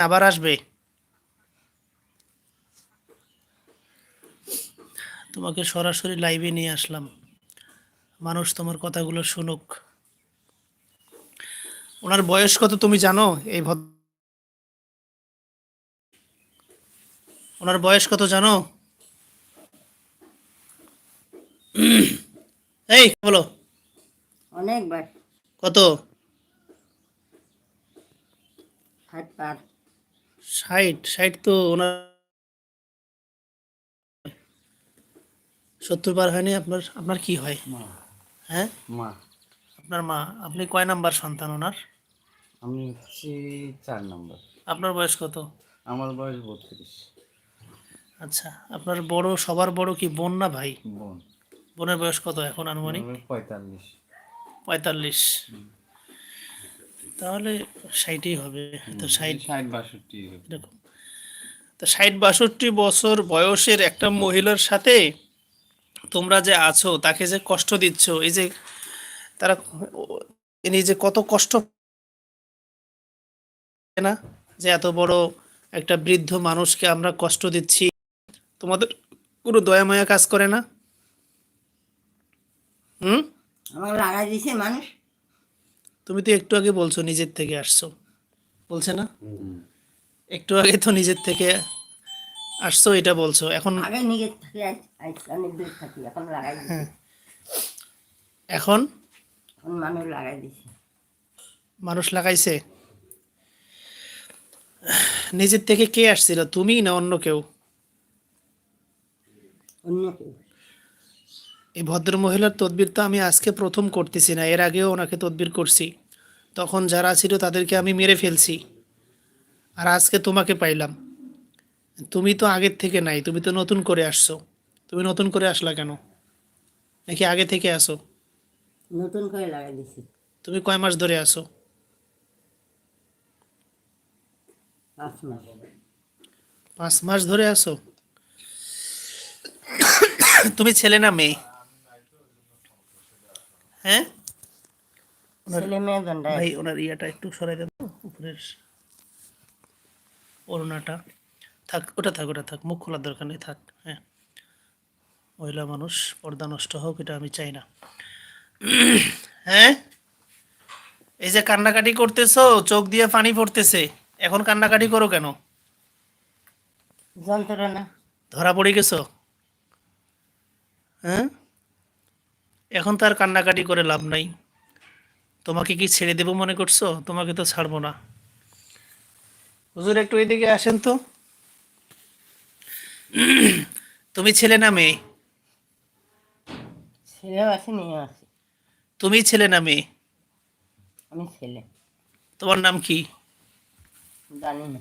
আবার আসবে। তোমাকে সরাসরি লাইভে নিয়ে আসলাম। মানুষ তোমার কথাগুলো শুনুক। ওনার বয়স কত তুমি জানো? এই ভদ্র ওনার বয়স কত জানো? এই বলো। অনেকবার। কত? হাত পার ষাট ষাট তো ওনার সত্তর পার হয়নি আপনার আপনার কি হয়? হ্যাঁ? মা। আপনার মা আপনি কয় নাম্বার সন্তান ওনার? আমি হচ্ছি চার নম্বর। আপনার বয়স কত? আমার বয়স বত্রিশ। আচ্ছা আপনার বড় সবার বড় কি বোন না ভাই? বোন। বোনের বয়স কত এখন আনুমানিক? পঁয়তাল্লিশ। পঁয়তাল্লিশ। তাহলে ষাটই হবে। তো ষাট ষাট বাষট্টি এরকম। তো ষাট বাষট্টি বছর বয়সের একটা মহিলার সাথে তোমরা যে আছো তাকে যে কষ্ট দিচ্ছ এই যে তারা ইনি যে কত কষ্ট না যে এত বড় একটা বৃদ্ধ মানুষকে আমরা কষ্ট দিচ্ছি তোমাদের কোনো দয়াময়া কাজ করে না? হুম? আমার লাগাই দিছে মানুষ। তুমি তো একটু আগে বলছো নিজের থেকে আসছো। বলছে না? একটু আগে তো নিজের থেকে আসছো এটা বলছো। এখন আগে নিজের থেকে অনেক দূর থাকি এখন লাগাই দিছে। হ্যাঁ। এখন? এখন মানুষ লাগাই দিছে। মানুষ লাগাইছে? নিজের থেকে কে আসছিল তুমি না অন্য কেউ? অন্য কেউ। এই ভদ্র মহিলার তদবির তো আমি আজকে প্রথম করতেছি না এর আগেও ওনাকে তদবির করছি। তখন যারা ছিল তাদেরকে আমি মেরে ফেলছি। আর আজকে তোমাকে পাইলাম। তুমি তো আগের থেকে নাই তুমি তো নতুন করে আসছো। তুমি নতুন করে আসলা কেন? নাকি আগে থেকে আসো নতুন করে লাগাই দিছি। তুমি কয় মাস ধরে আসো পাঁচ মাস ধরে। আসো তুমি ছেলে না মেয়ে? হ্যাঁ? ভাই ওনার ইয়াটা একটু সরাই উপরের ওড়নাটা। থাক ওটা থাক ওটা থাক মুখ খোলার দরকার নেই থাক হ্যাঁ। মহিলা মানুষ পর্দা নষ্ট হোক এটা আমি চাই না। হ্যাঁ? এই যে কান্নাকাটি করতেছো চোখ দিয়ে পানি পড়তেছে এখন কান্নাকাটি করো কেন? যন্ত্রণা। ধরা পড়ে গেছো? হ্যাঁ? এখন তো আর কান্নাকাটি করে লাভ নাই। তোমাকে কি ছেড়ে দেবো মনে করছ? তোমাকে তো ছাড়বো না। হুজুর একটু এদিকে আসেন তো। তুমি ছেলে না মেয়ে? ছেলেও আছে মেয়েও আছে। তুমি ছেলে না মেয়ে? আমি ছেলে। তোমার নাম কি? জানি না।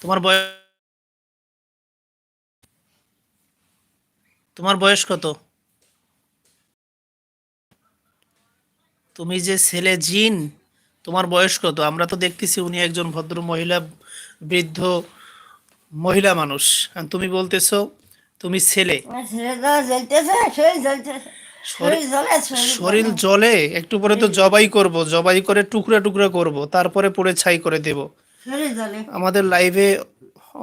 তোমার বয়স? তোমার বয়স কত? তুমি যে ছেলে জিন তোমার বয়স কত? আমরা তো দেখতেছি উনি একজন ভদ্র মহিলা বৃদ্ধ মহিলা মানুষ। তুমি বলতেছো তুমি ছেলে। শরীর জলে একটু পরে তো জবাই করব জবাই করে টুকরা টুকরা করব তারপরে পরে ছাই করে দেব। আমাদের লাইভে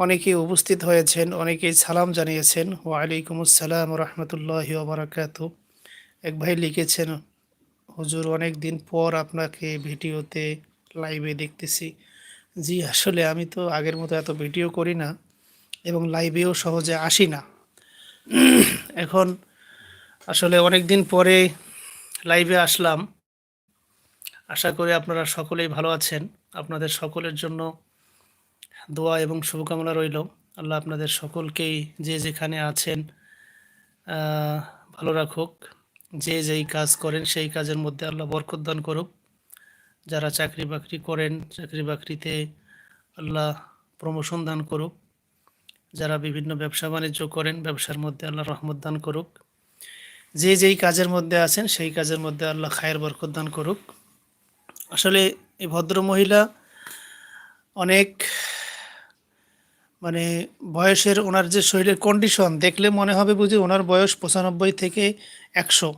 অনেকেই উপস্থিত হয়েছেন অনেকেই সালাম জানিয়েছেন। ওয়ালাইকুম আসসালাম রহমতুল্লাহ বারাকাত এক ভাই লিখেছেন হুজুর অনেক দিন পর আপনাকে ভিডিওতে লাইভে দেখতেছি। জি, আসলে আমি তো আগের মতো এত ভিডিও করি না এবং লাইভেও সহজে আসি না। এখন আসলে অনেক দিন পরে লাইভে আসলাম। আশা করি আপনারা সকলেই ভালো আছেন। আপনাদের সকলের জন্য দোয়া এবং শুভকামনা রইল। আল্লাহ আপনাদের সকলকেই যে যেখানে আছেন ভালো রাখুক। যে যেই কাজ করেন সেই কাজের মধ্যে আল্লাহ বরকত দান করুক। যারা চাকরি বাকরি করেন, চাকরি বাকরিতে আল্লাহ প্রমোশন দান করুক। যারা বিভিন্ন ব্যবসা বাণিজ্য করেন, ব্যবসার মধ্যে আল্লাহ রহমত দান করুক। যে যেই কাজের মধ্যে আছেন, সেই কাজের মধ্যে আল্লাহ খায়ের বরকত দান করুক। আসলে এই ভদ্র মহিলা অনেক মানে বয়সের ওনার যে শরীরের কন্ডিশন দেখলে মনে হবে বুঝি ওনার বয়স পঁচানব্বই থেকে একশো।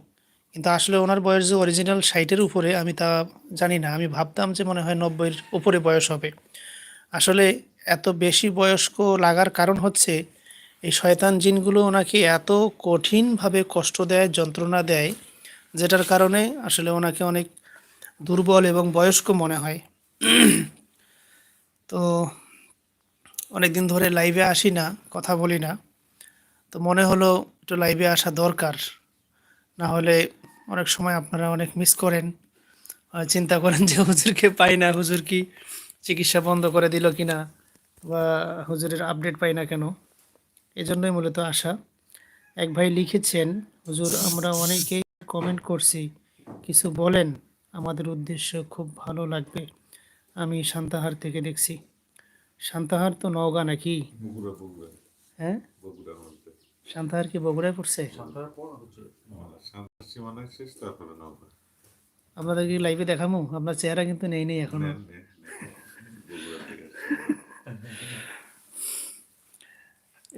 কিন্তু আসলে ওনার বয়স যে অরিজিনাল ষাটের উপরে, আমি তা জানি না। আমি ভাবতাম যে মনে হয় নব্বইয়ের উপরে বয়স হবে। আসলে এত বেশি বয়স্ক লাগার কারণ হচ্ছে, এই শয়তান জিনগুলো ওনাকে এত কঠিনভাবে কষ্ট দেয়, যন্ত্রণা দেয়, যেটার কারণে আসলে ওনাকে অনেক দুর্বল এবং বয়স্ক মনে হয়। তো অনেক দিন ধরে লাইভে আসি না, কথা বলি না। তো মনে হলো একটু লাইভে আসা দরকার। না হলে অনেক সময় আপনারা অনেক মিস করেন। চিন্তা করেন যে হুজুরকে পাই না, হুজুর কি চিকিৎসা বন্ধ করে দিল কি না বা হুজুরের আপডেট পাই না কেন? এজন্যই মূলত আসা। এক ভাই লিখেছেন, হুজুর, আমরা অনেকেই কমেন্ট করছি, কিছু বলেন। আমাদের উদ্দেশ্য খুব ভালো লাগবে। আমি সান্তাহার থেকে দেখছি। সান্তাহার তো নওগাঁ নাকি? বগুড়া বগুড়া। হ্যাঁ? সান্তাহার কি বগুড়ায় পড়ছে? আপনাদের কি লাইভে দেখামু? আপনার চেহারা কিন্তু নেই নেই এখনও।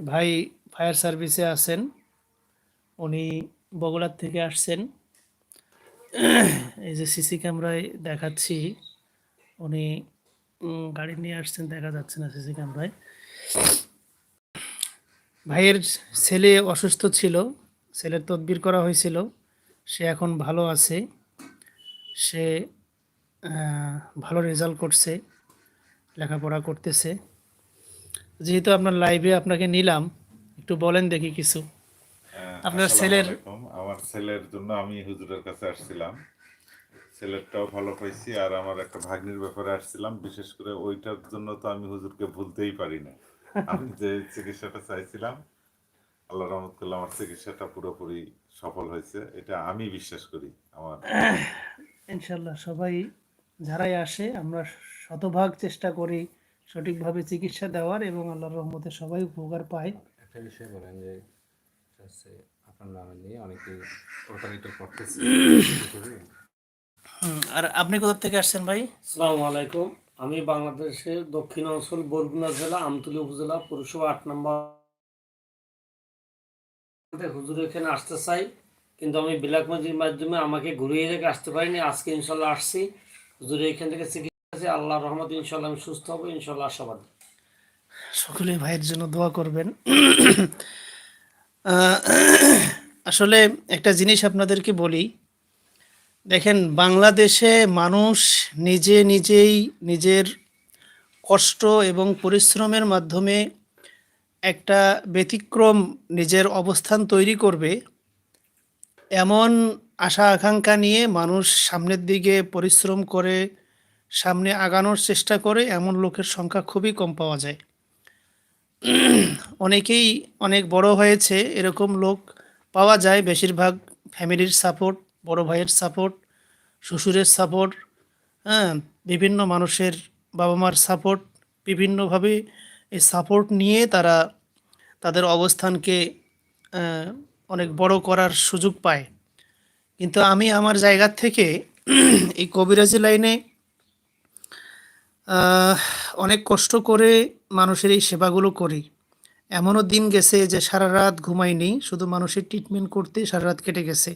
ভাই ফায়ার সার্ভিসে আছেন। উনি বগুড়ার থেকে আসছেন। এই যে সিসি ক্যামেরায় দেখাচ্ছি। উনি গাড়ি নিয়ে আসছেন দেখা যাচ্ছে না সিসি ক্যামেরায়। ভাইয়ের ছেলে অসুস্থ ছিল ছেলের তদবির করা হয়েছিল সে এখন ভালো আছে সে ভালো রেজাল্ট করছে লেখাপড়া করতেছে। যেহেতু আপনার লাইভে আপনাকে নিলাম একটু বলেন দেখি কিছু। হ্যাঁ, আপনার ছেলের- আমার ছেলের জন্য আমি হুজুরের কাছে আসছিলাম। ছেলেরটাও ভালো পাইছি আর আমার একটা ভাগ্নির ব্যাপারে আসছিলাম। বিশেষ করে ওইটার জন্য তো আমি হুজুরকে ভুলতেই পারি না আমি যে চিকিৎসাটা চাইছিলাম আল্লাহ রহমত করলে আমার চিকিৎসাটা পুরোপুরি সফল হয়েছে। এটা আমি বিশ্বাস করি আমার ইনশাল্লাহ সবাই যারাই আসে আমরা শতভাগ চেষ্টা করি সঠিকভাবে চিকিৎসা দেওয়ার এবং আল্লাহর রহমতে সবাই উপকার পায়। একটা বিষয় বলেন যে আপনার নামে নিয়ে অনেকে প্রতারিত করতেছে। আর আপনি কোথা থেকে আসছেন ভাই? আসসালামু আলাইকুম। আমি বাংলাদেশের দক্ষিণ অঞ্চল বরগুনা জেলা আমতলী উপজেলা পৌরসভা আট নম্বর হুজুর এখানে আসতে চাই কিন্তু আমি ব্ল্যাক ম্যাজির মাধ্যমে আমাকে ঘুরিয়ে রেখে আসতে পারিনি। আজকে ইনশাল্লাহ আসছি। হুজুর এখান থেকে চিকিৎসা আছে আল্লাহ রহমত ইনশাল্লাহ আমি সুস্থ হব ইনশাল্লাহ আশাবাদ। সকলেই ভাইয়ের জন্য দোয়া করবেন। আসলে একটা জিনিস আপনাদেরকে বলি দেখেন, বাংলাদেশে মানুষ নিজে নিজেই নিজের কষ্ট এবং পরিশ্রমের মাধ্যমে একটা ব্যতিক্রম নিজের অবস্থান তৈরি করবে, এমন আশা আকাঙ্ক্ষা নিয়ে মানুষ সামনের দিকে পরিশ্রম করে, সামনে আগানোর চেষ্টা করে, এমন লোকের সংখ্যা খুবই কম পাওয়া যায়। অনেকেই অনেক বড় হয়েছে, এরকম লোক পাওয়া যায়, বেশিরভাগ ফ্যামিলির সাপোর্ট বড় ভাইয়ের সাপোর্ট শ্বশুরের সাপোর্ট হ্যাঁ বিভিন্ন মানুষের বাবা মার সাপোর্ট বিভিন্নভাবে এই সাপোর্ট নিয়ে তারা তাদের অবস্থানকে অনেক বড় করার সুযোগ পায়। কিন্তু আমি আমার জায়গা থেকে এই কবিরাজি লাইনে অনেক কষ্ট করে মানুষের এই সেবাগুলো করি। এমনও দিন গেছে যে সারা রাত ঘুমাইনি শুধু মানুষের ট্রিটমেন্ট করতে সারা রাত কেটে গেছে।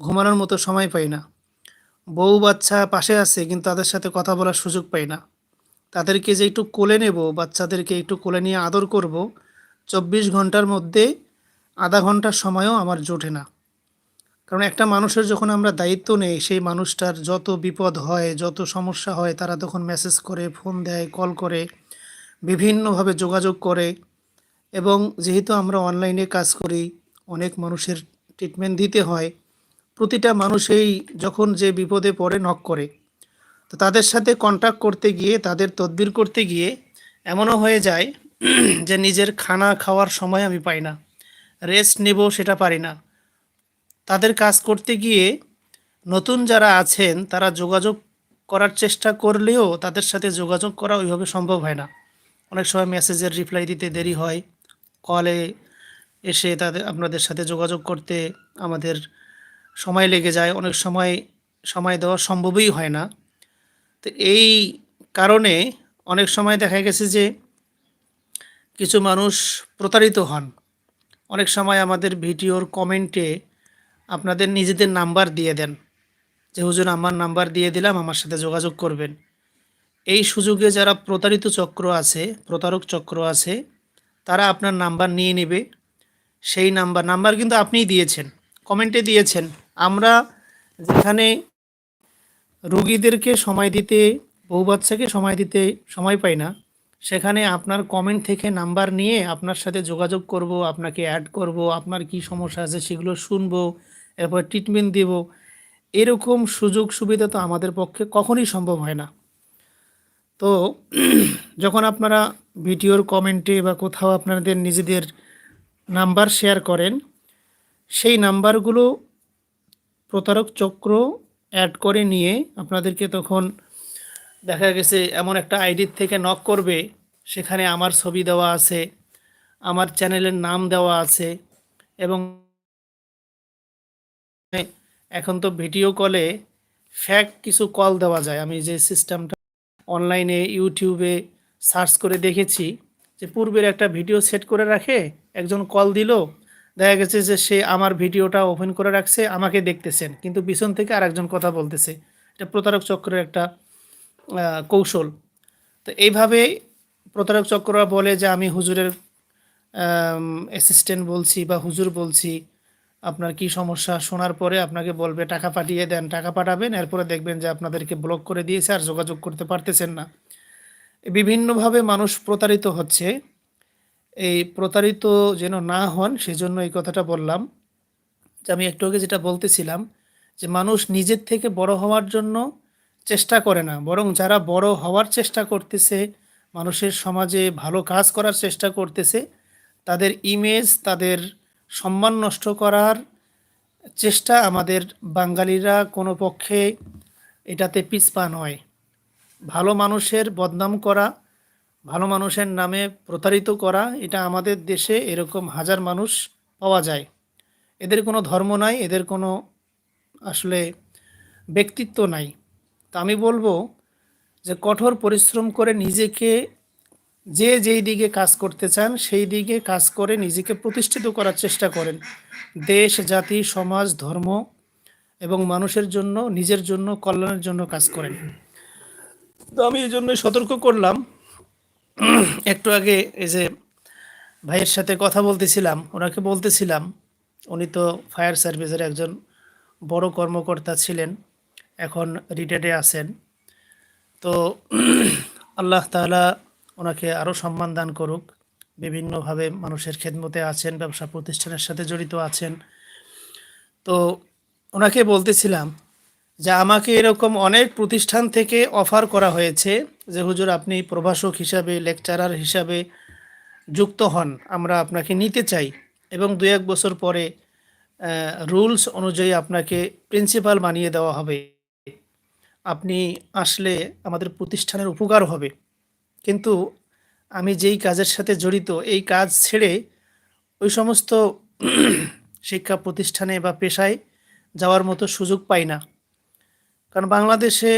ঘুমানোর মতো সময় পাই না। বউ বাচ্চা পাশে আছে, কিন্তু তাদের সাথে কথা বলার সুযোগ পাই না। তাদেরকে যে একটু কোলে নেব, বাচ্চাদেরকে একটু কোলে নিয়ে আদর করব, চব্বিশ ঘণ্টার মধ্যে আধা ঘণ্টার সময়ও আমার জোটে না। কারণ একটা মানুষের যখন আমরা দায়িত্ব নেই, সেই মানুষটার যত বিপদ হয়, যত সমস্যা হয়, তারা তখন মেসেজ করে ফোন দেয় কল করে, বিভিন্নভাবে যোগাযোগ করে। এবং যেহেতু আমরা অনলাইনে কাজ করি, অনেক মানুষের ট্রিটমেন্ট দিতে হয় প্রতিটা মানুষেই যখন যে বিপদে পড়ে নক করে, তো তাদের সাথে কন্ট্যাক্ট করতে গিয়ে, তাদের তদবির করতে গিয়ে এমনও হয়ে যায় যে নিজের খানা খাওয়ার সময় আমি পাই না রেস্ট নেব সেটা পারি না। তাদের কাজ করতে গিয়ে নতুন যারা আছেন, তারা যোগাযোগ করার চেষ্টা করলেও তাদের সাথে যোগাযোগ করা ওইভাবে সম্ভব হয় না। অনেক সময় মেসেজের রিপ্লাই দিতে দেরি হয় কলে এসে তাদের, আপনাদের সাথে যোগাযোগ করতে আমাদের সময় লেগে যায়, অনেক সময় সময় দেওয়া সম্ভবই হয় না। তো এই কারণে অনেক সময় দেখা গেছে যে কিছু মানুষ প্রতারিত হন। অনেক সময় আমাদের ভিডিওর কমেন্টে আপনাদের নিজেদের নাম্বার দিয়ে দেন যে, হুজুর, আমার নাম্বার দিয়ে দিলাম, আমার সাথে যোগাযোগ করবেন। এই সুযোগে যারা প্রতারিত চক্র আছে, প্রতারক চক্র আছে, তারা আপনার নাম্বার নিয়ে নেবে। সেই নাম্বার নাম্বার কিন্তু আপনিই দিয়েছেন, কমেন্টে দিয়েছেন। আমরা যেখানে রুগীদেরকে সময় দিতে, বউ বাচ্চাকে সময় দিতে সময় পাই না, সেখানে আপনার কমেন্ট থেকে নাম্বার নিয়ে আপনার সাথে যোগাযোগ করব, আপনাকে অ্যাড করব, আপনার কি সমস্যা আছে সেগুলো শুনব, এরপর ট্রিটমেন্ট দেব। এরকম সুযোগ সুবিধা তো আমাদের পক্ষে কখনই সম্ভব হয় না। তো যখন আপনারা ভিডিওর কমেন্টে বা কোথাও আপনাদের নিজেদের নাম্বার শেয়ার করেন, সেই নাম্বারগুলো প্রতারক চক্র অ্যাড করে নিয়ে আপনাদেরকে তখন দেখা গেছে এমন একটা আইডির থেকে নক করবে, সেখানে আমার ছবি দেওয়া আছে, আমার চ্যানেলের নাম দেওয়া আছে, এবং এখন তো ভিডিও কলে ফ্যাক কিছু কল দেওয়া যায়। আমি যে সিস্টেমটা অনলাইনে ইউটিউবে সার্চ করে দেখেছি, যে পূর্বের একটা ভিডিও সেট করে রাখে, একজন কল দিল দেখা গেছে যে সে আমার ভিডিওটা ওপেন করে রাখছে, আমাকে দেখতেছেন। কিন্তু পিছন থেকে আরেকজন কথা বলতেছে। এটা প্রতারক চক্রের একটা কৌশল। তো এইভাবে প্রতারক চক্ররা বলে যে আমি হুজুরের অ্যাসিস্ট্যান্ট বলছি বা হুজুর বলছি, আপনার কি সমস্যা? শোনার পরে আপনাকে বলবে, টাকা পাঠিয়ে দেন, টাকা পাঠাবেন, এরপরে দেখবেন যে আপনাদেরকে ব্লক করে দিয়েছে আর যোগাযোগ করতে পারতেছেন না। বিভিন্নভাবে মানুষ প্রতারিত হচ্ছে। এই প্রতারিত যেন না হন, সেজন্য এই কথাটা বললাম। যে আমি একটু আগে যেটা বলতেছিলাম, যে মানুষ নিজের থেকে বড় হওয়ার জন্য চেষ্টা করে না, বরং যারা বড় হওয়ার চেষ্টা করতেছে, মানুষের সমাজে ভালো কাজ করার চেষ্টা করতেছে, তাদের ইমেজ তাদের সম্মান নষ্ট করার চেষ্টা আমাদের বাঙালিরা কোনো পক্ষে এটাতে পিছপা নয়। ভালো মানুষের বদনাম করা ভালো মানুষের নামে প্রতারিত করা, এটা আমাদের দেশে এরকম হাজার মানুষ পাওয়া যায়। এদের কোনো ধর্ম নাই, এদের কোনো আসলে ব্যক্তিত্ব নাই। তা আমি বলব যে কঠোর পরিশ্রম করে নিজেকে যে যেই দিকে কাজ করতে চান, সেই দিকে কাজ করে নিজেকে প্রতিষ্ঠিত করার চেষ্টা করেন। দেশ, জাতি, সমাজ, ধর্ম এবং মানুষের জন্য, নিজের জন্য, কল্যাণের জন্য কাজ করেন। তো আমি এই জন্যই সতর্ক করলাম। একটু আগে এই যে ভাইয়ের সাথে কথা বলতেছিলাম, ওনাকে বলতেছিলাম, উনি তো ফায়ার সার্ভিসের একজন বড় কর্মকর্তা ছিলেন, এখন রিটায়ার্ডে আছেন। তো আল্লাহ তাআলা ওনাকে আরও সম্মান দান করুক, বিভিন্নভাবে মানুষের খেদমতে আছেন, ব্যবসা প্রতিষ্ঠানের সাথে জড়িত আছেন। তো ওনাকে বলতেছিলাম যে, আমাকে এরকম অনেক প্রতিষ্ঠান থেকে অফার করা হয়েছে যে হুজুর আপনি প্রভাষক হিসাবে লেকচারার হিসাবে যুক্ত হন, আমরা আপনাকে নিতে চাই। এবং দু এক বছর পরে রুলস অনুযায়ী আপনাকে প্রিন্সিপাল বানিয়ে দেওয়া হবে। আপনি আসলে আমাদের প্রতিষ্ঠানের উপকার হবে। কিন্তু আমি যেই কাজের সাথে জড়িত, এই কাজ ছেড়ে ওই সমস্ত শিক্ষা প্রতিষ্ঠানে বা পেশায় যাওয়ার মতো সুযোগ পাই না। কারণ বাংলাদেশে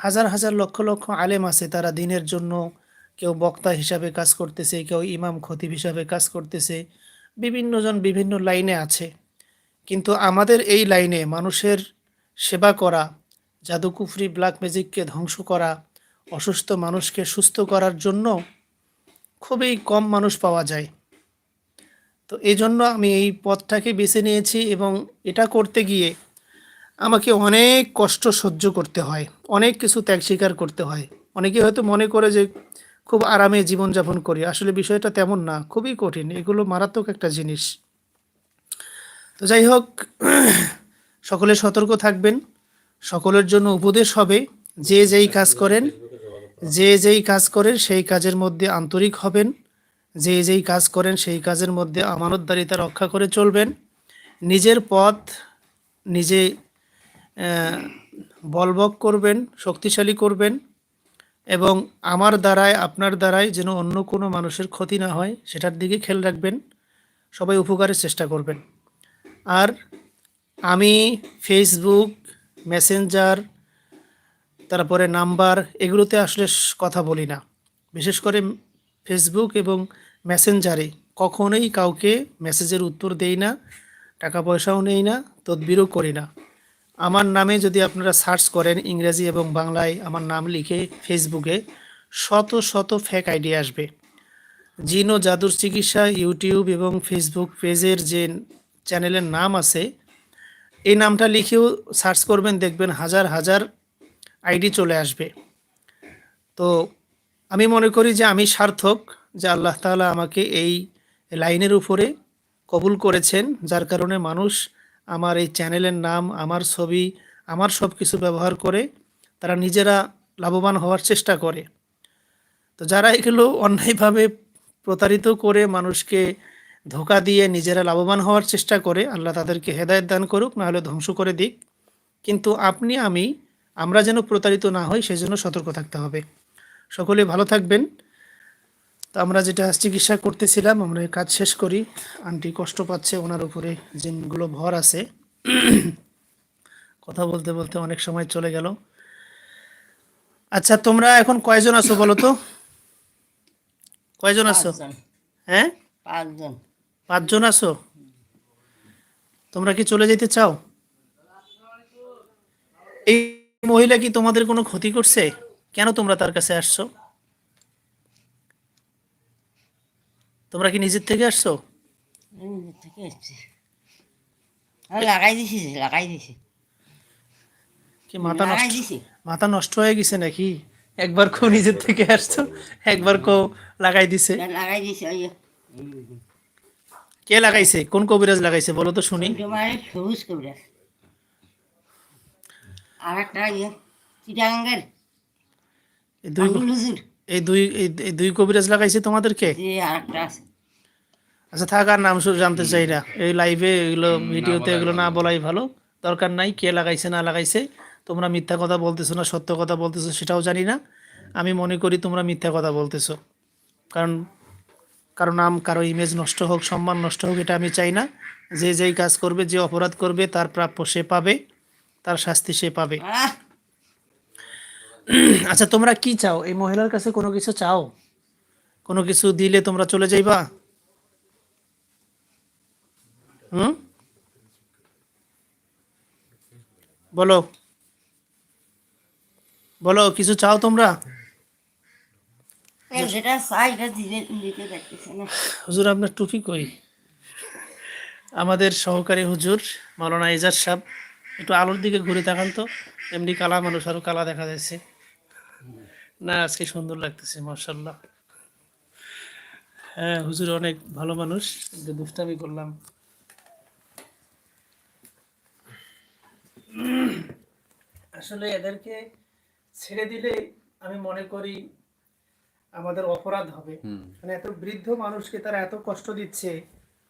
হাজার হাজার লক্ষ লক্ষ আলেম আছে, তারা দিনের জন্য কেউ বক্তা হিসাবে কাজ করতেছে, কেউ ইমাম খতিব হিসাবে কাজ করতেছে বিভিন্নজন বিভিন্ন লাইনে আছে। কিন্তু আমাদের এই লাইনে মানুষের সেবা করা, জাদুকুফরি, ব্ল্যাক ম্যাজিককে ধ্বংস করা, অসুস্থ মানুষকে সুস্থ করার জন্য খুবই কম মানুষ পাওয়া যায়। তো এই জন্য আমি এই পথটাকে বেছে নিয়েছি এবং এটা করতে গিয়ে আমাকে অনেক কষ্ট সহ্য করতে হয়, অনেক কিছু ত্যাগ স্বীকার করতে হয়। অনেকে হয়তো মনে করে যে খুব আরামে জীবনযাপন করি, আসলে বিষয়টা তেমন না, খুবই কঠিন, এগুলো মারাত্মক একটা জিনিস। তো যাই হোক, সকলে সতর্ক থাকবেন, সকলের জন্য উপদেশ হবে, যে যেই কাজ করেন, যে যেই কাজ করেন সেই কাজের মধ্যে আন্তরিক হবেন, যে যেই কাজ করেন সেই কাজের মধ্যে আমানতদারিতা রক্ষা করে চলবেন, নিজের পথ নিজে বলবক করবেন, শক্তিশালী করবেন এবং আমার দ্বারায়, আপনার দ্বারাই যেন অন্য কোনো মানুষের ক্ষতি না হয়, সেটার দিকে খেয়াল রাখবেন, সবাই উপকারের চেষ্টা করবেন। আর আমি ফেসবুক মেসেঞ্জার তারপরে নাম্বার এগুলোতে আসলে কথা বলি না। বিশেষ করে ফেসবুক এবং মেসেঞ্জারে কখনোই কাউকে মেসেজের উত্তর দেই না, টাকা পয়সাও নেই না, তদবিরও করি না। আমার নামে যদি আপনারা সার্চ করেন ইংরেজি এবং বাংলায় আমার নাম লিখে ফেসবুকে, শত শত ফেক আইডি আসবে। জিন জাদুর চিকিৎসা, ইউটিউব এবং ফেসবুক পেজের যে চ্যানেলের নাম আছে, এই নামটা লিখেও সার্চ করবেন, দেখবেন হাজার হাজার আইডি চলে আসবে। তো আমি মনে করি যে আমি সার্থক যে আল্লাহ তাআলা আমাকে এই লাইনের উপরে কবুল করেছেন, যার কারণে মানুষ আমার এই চ্যানেলের নাম, আমার ছবি, আমার সব কিছু ব্যবহার করে তারা নিজেরা লাভবান হওয়ার চেষ্টা করে। তো যারা এগুলো অন্যায়ভাবে প্রতারিত করে মানুষকে ধোকা দিয়ে নিজেরা লাভবান হওয়ার চেষ্টা করে, আল্লাহ তাদেরকে হেদায়ত দান করুক নাহলে ধ্বংস করে দিক। কিন্তু আপনি, আমি, আমরা যেন প্রতারিত না হই, সেজন্য সতর্ক থাকতে হবে। সকলে ভালো থাকবেন। তো আমরা যেটা চিকিৎসা করতেছিলাম আমরা কাজ শেষ করি। আন্টি কষ্ট পাচ্ছে ওনার উপরে জিনগুলো ভর আছে। কথা বলতে বলতে অনেক সময় চলে গেল। আচ্ছা তোমরা এখন কয়জন আছো বলো তো? কয়জন আছো? হ্যাঁ? পাঁচজন। পাঁচজন আছো? তোমরা কি চলে যেতে চাও? এই মহিলা কি তোমাদের কোনো ক্ষতি করছে? কেন তোমরা তার কাছে আসছো? তোমরা কি নিজের থেকে আসছো? নিজের থেকে লাগাই দিছি লাগাই দিছি। কি মাথা লাগাই নষ্ট দিছি। মাথা নষ্ট হয়ে গেছে নাকি? একবার কো নিজের থেকে আসছো একবার কো লাগাই দিছে। লাগাই দিছি কে লাগাইছে? কোন কবিরাজ লাগাইছে বলো তো শুনি। সবুজ কবিরাজ। আর একটা ইয়ে চিটাঙ্গের দুই হুজুর এই দুই এই- দুই কবিরাজ লাগাইছে তোমাদেরকে? আচ্ছা থাক আর নাম শুধু জানতে চাই না। এই লাইভে এগুলো ভিডিওতে এগুলো না বলাই ভালো। দরকার নাই কে লাগাইছে না লাগাইছে। তোমরা মিথ্যা কথা বলতেছো না সত্য কথা বলতেছো সেটাও জানি না। আমি মনে করি তোমরা মিথ্যা কথা বলতেছো। কারণ কারও নাম কারও ইমেজ নষ্ট হোক সম্মান নষ্ট হোক এটা আমি চাই না। যে যেই কাজ করবে যে অপরাধ করবে তার প্রাপ্য সে পাবে তার শাস্তি সে পাবে। আচ্ছা তোমরা কি চাও? এই মহিলার কাছে কোনো কিছু চাও? কোনো কিছু দিলে তোমরা চলে যাইবা? হুম? বলো। বলো কিছু চাও তোমরা? না। হুজুর আপনার টুপি কই? আমাদের সহকারী হুজুর মাওলানা এজাজ সাহেব একটু আলোর দিকে ঘুরে তাকান তো। এমনি কালা মানুষ আরও কালা দেখা যাচ্ছে। না আজকে সুন্দর লাগতেছে মার্শাল্লাহ হ্যাঁ হুজুর অনেক ভালো মানুষ দুষ্টামি করলাম। আসলে এদেরকে ছেড়ে দিলে আমি মনে করি আমাদের অপরাধ হবে। মানে এত বৃদ্ধ মানুষকে তারা এত কষ্ট দিচ্ছে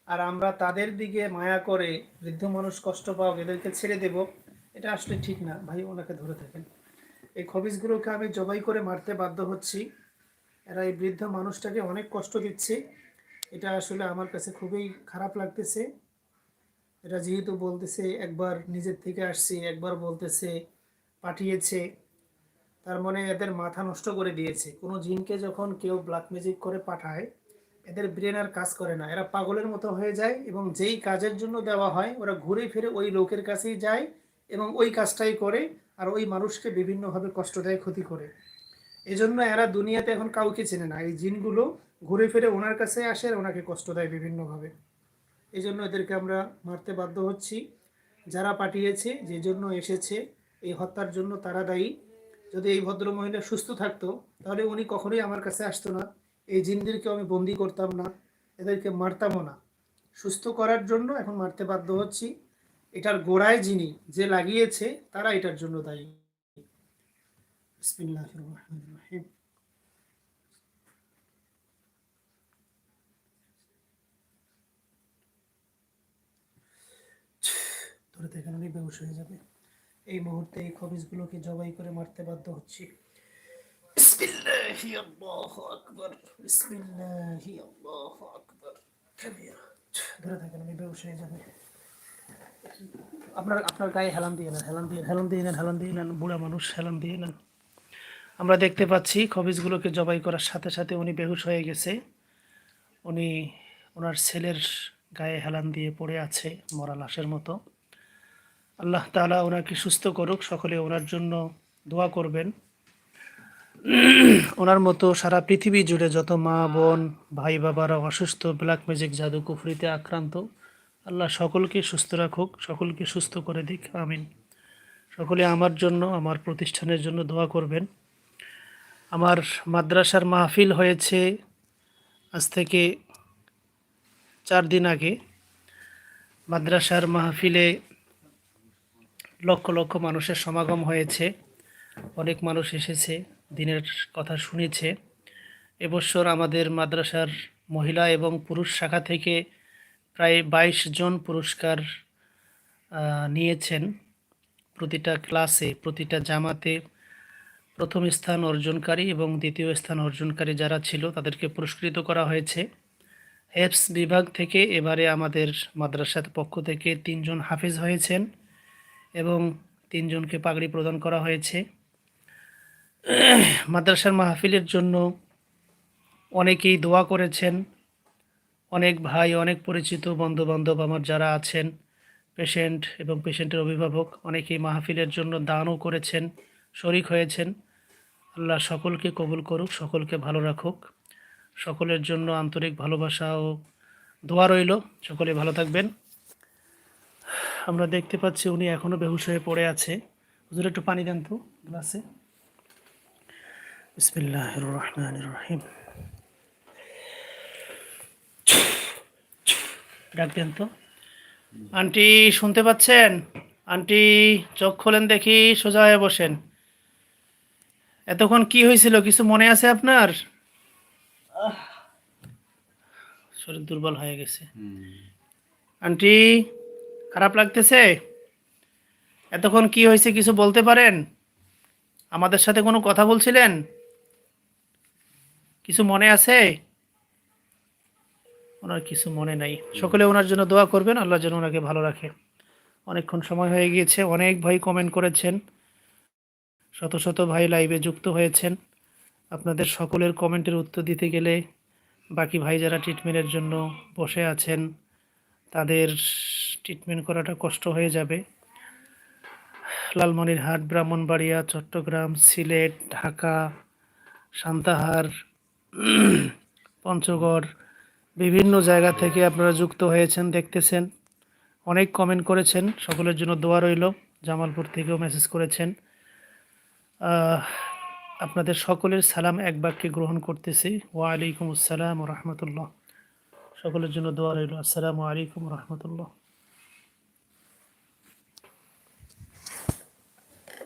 আর আমরা তাদের দিকে মায়া করে বৃদ্ধ মানুষ কষ্ট পাও এদেরকে ছেড়ে দেব এটা আসলে ঠিক না। ভাই ওনাকে ধরে থাকেন। এই খবিজগুলোকে আমি জবাই করে মারতে বাধ্য হচ্ছি। এরা এই বৃদ্ধ মানুষটাকে অনেক কষ্ট দিচ্ছে। এটা আসলে আমার কাছে খুবই খারাপ লাগতেছে। এটা যেহেতু বলতেছে, একবার নিজের থেকে আসছি, একবার বলতেছে, পাঠিয়েছে, তার মানে এদের মাথা নষ্ট করে দিয়েছে। কোনো জিনকে যখন কেউ ব্ল্যাক ম্যাজিক করে পাঠায়, এদের ব্রেন আর কাজ করে না। এরা পাগলের মতো হয়ে যায় এবং যেই কাজের জন্য দেওয়া হয়, ওরা ঘুরে ফিরে ওই লোকের কাছেই যায় এবং ওই কাজটাই করে। আর ওই মানুষকে বিভিন্নভাবে কষ্ট দেয়, ক্ষতি করে। এজন্য এরা দুনিয়াতে এখন কাউকে চেনে না। এই জিনগুলো ঘুরে ফিরে ওনার কাছে আসে আর ওনাকে কষ্ট দেয় বিভিন্নভাবে। এই জন্য এদেরকে আমরা মারতে বাধ্য হচ্ছি। যারা পাঠিয়েছে, যে জন্য এসেছে, এই হত্যার জন্য তারা দায়ী। যদি এই ভদ্র মহিলা সুস্থ থাকতো, তাহলে উনি কখনোই আমার কাছে আসতো না। এই জিনদেরকে আমি বন্দি করতাম না। এদেরকে মারতামও না। সুস্থ করার জন্য এখন মারতে বাধ্য হচ্ছি। এটার গোড়ায় যিনি যে লাগিয়েছে, তারা এটার জন্য দায়ী। ধরে দেখেন হয়ে যাবে। এই মুহূর্তে এই খবিজগুলোকে জবাই করে মারতে বাধ্য হচ্ছি। ধরে থাকেন বেহুশ হয়ে যাবে। আপনার আপনার গায়ে হেলান দিয়ে নেন, হেলান দিয়ে হেলান দিয়ে নেন, হেলান দিয়ে নেন, বুড়া মানুষ, হেলান দিয়ে নেন। আমরা দেখতে পাচ্ছি খবিজগুলোকে জবাই করার সাথে সাথে উনি বেহুশ হয়ে গেছে। উনি ওনার ছেলের গায়ে হেলান দিয়ে পড়ে আছে মরা লাশের মতো। আল্লাহ তাআলা ওনাকে সুস্থ করুক, সকলে ওনার জন্য দোয়া করবেন। ওনার মতো সারা পৃথিবী জুড়ে যত মা, বোন ভাই বাবারা অসুস্থ, ব্ল্যাক ম্যাজিক জাদু কুফরিতে আক্রান্ত আল্লাহ সকলকে সুস্থ রাখুক, সকলকে সুস্থ করে দিক, আমিন। সকলে আমার জন্য, আমার প্রতিষ্ঠানের জন্য দোয়া করবেন। আমার মাদ্রাসার মাহফিল হয়েছে আজ থেকে চার দিন আগে। মাদ্রাসার মাহফিলে লক্ষ লক্ষ মানুষের সমাগম হয়েছে। অনেক মানুষ এসেছে, দিনের কথা শুনেছে। এবছর আমাদের মাদ্রাসার মহিলা এবং পুরুষ শাখা থেকে প্রায় বাইশ জন পুরস্কার নিয়েছেন প্রতিটা ক্লাসে, প্রতিটা জামাতে। প্রথম স্থান অর্জনকারী এবং দ্বিতীয় স্থান অর্জনকারী যারা ছিল, তাদেরকে পুরস্কৃত করা হয়েছে। হেফস বিভাগ থেকে এবারে আমাদের মাদ্রাসার পক্ষ থেকে তিনজন হাফেজ হয়েছেন এবং তিনজনকে পাগড়ি প্রদান করা হয়েছে। মাদ্রাসার মাহফিলের জন্য অনেকেই দোয়া করেছেন। অনেক ভাই, অনেক পরিচিত বন্ধুবান্ধব আমার যারা আছেন পেশেন্ট এবং পেশেন্টের অভিভাবক, অনেকেই মাহফিলের জন্য দানও করেছেন, শরিক হয়েছেন। আল্লাহ সকলকে কবুল করুক, সকলকে ভালো রাখুক। সকলের জন্য আন্তরিক ভালোবাসা ও দোয়া রইল। সকলে ভালো থাকবেন। আমরা দেখতে পাচ্ছি উনি এখনও বেহুশ হয়ে পড়ে আছে। হুজুর, একটু পানি দেন তো গ্লাসে। বিসমিল্লাহ রহমান রহিম। ডাক দেন তো। আন্টি শুনতে পাচ্ছেন? আন্টি চোখ খোলেন দেখি সোজা হয়ে বসেন। এতক্ষণ কি হয়েছিল? কিছু মনে আছে আপনার? শরীর দুর্বল হয়ে গেছে। আন্টি খারাপ লাগতেছে? এতক্ষণ কি হয়েছে কিছু বলতে পারেন? আমাদের সাথে কোনো কথা বলছিলেন? কিছু মনে আছে? ওনার কিছু মনে নাই। সকলে ওনার জন্য দোয়া করবেন আল্লাহ যেন ওনাকে ভালো রাখে। অনেকক্ষণ সময় হয়ে গিয়েছে অনেক ভাই কমেন্ট করেছেন। শত শত ভাই লাইভে যুক্ত হয়েছেন। আপনাদের সকলের কমেন্টের উত্তর দিতে গেলে বাকি ভাই যারা ট্রিটমেন্টের জন্য বসে আছেন তাদের ট্রিটমেন্ট করাটা কষ্ট হয়ে যাবে। লালমনিরহাট ব্রাহ্মণবাড়িয়া চট্টগ্রাম সিলেট ঢাকা সান্তাহার পঞ্চগড় বিভিন্ন জায়গা থেকে আপনারা যুক্ত হয়েছেন, দেখতেছেন। অনেক কমেন্ট করেছেন, সকলের জন্য দোয়া রইল। জামালপুর থেকেও মেসেজ করেছেন। আপনাদের সকলের সালাম এক বাক্যে গ্রহণ করতেছি। ওয়ালাইকুম আসসালাম রহমতুল্লাহ। সকলের জন্য দোয়া রইল। আসসালামু আলাইকুম রহমতুল্লাহ।